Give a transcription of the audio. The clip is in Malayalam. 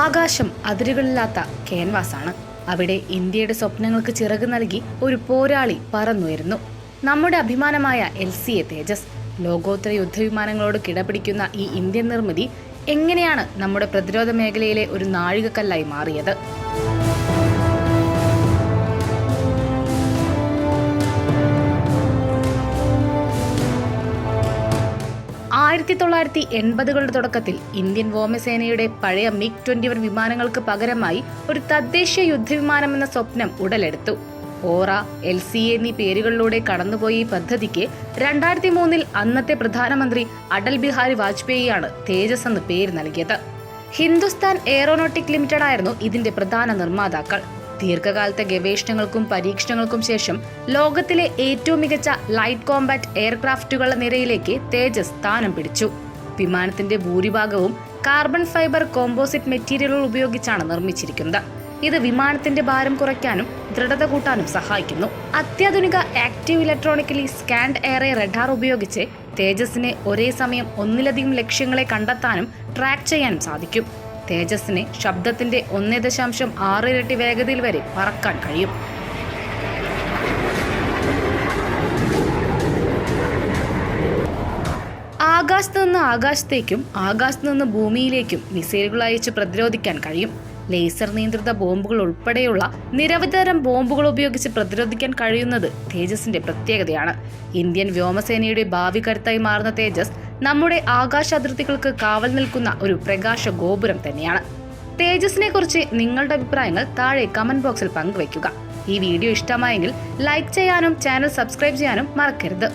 ആകാശം അതിരുകളില്ലാത്ത ക്യാൻവാസാണ്. അവിടെ ഇന്ത്യയുടെ സ്വപ്നങ്ങൾക്ക് ചിറക് നൽകി ഒരു പോരാളി പറന്നുയരുന്നു. നമ്മുടെ അഭിമാനമായ എൽ സി എ തേജസ് ലോകോത്തര യുദ്ധവിമാനങ്ങളോട് കിടപിടിക്കുന്ന ഈ ഇന്ത്യൻ നിർമ്മിതി എങ്ങനെയാണ് നമ്മുടെ പ്രതിരോധ മേഖലയിലെ ഒരു നാഴികക്കല്ലായി മാറിയത്? ആയിരത്തി തൊള്ളായിരത്തി എൺപതുകളുടെ തുടക്കത്തിൽ ഇന്ത്യൻ വ്യോമസേനയുടെ പഴയ മിഗ് ട്വന്റി വൺ വിമാനങ്ങൾക്ക് പകരമായി ഒരു തദ്ദേശീയ യുദ്ധവിമാനം എന്ന സ്വപ്നം ഉടലെടുത്തു. ഓറ എൽ സി എന്നീ പേരുകളിലൂടെ കടന്നുപോയ ഈ പദ്ധതിക്ക് രണ്ടായിരത്തി മൂന്നിൽ അന്നത്തെ പ്രധാനമന്ത്രി അടൽ ബിഹാരി വാജ്പേയിയാണ് തേജസ് എന്ന് പേര് നൽകിയത്. ഹിന്ദുസ്ഥാൻ എയറോനോട്ടിക് ലിമിറ്റഡ് ആയിരുന്നു ഇതിന്റെ പ്രധാന നിർമ്മാതാക്കൾ. ദീർഘകാലത്തെ ഗവേഷണങ്ങൾക്കും പരീക്ഷണങ്ങൾക്കും ശേഷം ലോകത്തിലെ ഏറ്റവും മികച്ച ലൈറ്റ് കോമ്പാറ്റ് എയർക്രാഫ്റ്റുകളുടെ നിരയിലേക്ക് തേജസ് സ്ഥാനം പിടിച്ചു. വിമാനത്തിന്റെ ഭൂരിഭാഗവും കാർബൺ ഫൈബർ കോമ്പോസിറ്റ് മെറ്റീരിയലുകൾ ഉപയോഗിച്ചാണ് നിർമ്മിച്ചിരിക്കുന്നത്. ഇത് വിമാനത്തിന്റെ ഭാരം കുറയ്ക്കാനും ദൃഢത കൂട്ടാനും സഹായിക്കുന്നു. അത്യാധുനിക active electronically scanned array radar ഉപയോഗിച്ച് തേജസിനെ ഒരേ സമയം ഒന്നിലധികം ലക്ഷ്യങ്ങളെ കണ്ടെത്താനും ട്രാക്ക് ചെയ്യാനും സാധിക്കും. തേജസ്സിന് ശബ്ദത്തിന്റെ ഒന്നേ ദശാംശം ആറ് ഇരട്ടി വേഗതയിൽ വരെ പറക്കാൻ കഴിയും. ആകാശത്ത് നിന്ന് ആകാശത്തേക്കും ആകാശത്ത് നിന്ന് ഭൂമിയിലേക്കും മിസൈലുകൾ അയച്ച് പ്രതിരോധിക്കാൻ കഴിയും. ലേസർ നിയന്ത്രിത ബോംബുകൾ ഉൾപ്പെടെയുള്ള നിരവധി തരം ബോംബുകൾ ഉപയോഗിച്ച് പ്രതിരോധിക്കാൻ കഴിയുന്നത് തേജസിന്റെ പ്രത്യേകതയാണ്. ഇന്ത്യൻ വ്യോമസേനയുടെ ഭാവി കരുത്തായി മാറുന്ന തേജസ് നമ്മുടെ ആകാശ അതിർത്തികൾക്ക് കാവൽ നിൽക്കുന്ന ഒരു പ്രകാശ ഗോപുരം തന്നെയാണ്. തേജസിനെ കുറിച്ച് നിങ്ങളുടെ അഭിപ്രായങ്ങൾ താഴെ കമന്റ് ബോക്സിൽ പങ്കുവയ്ക്കുക. ഈ വീഡിയോ ഇഷ്ടമായെങ്കിൽ ലൈക്ക് ചെയ്യാനും ചാനൽ സബ്സ്ക്രൈബ് ചെയ്യാനും മറക്കരുത്.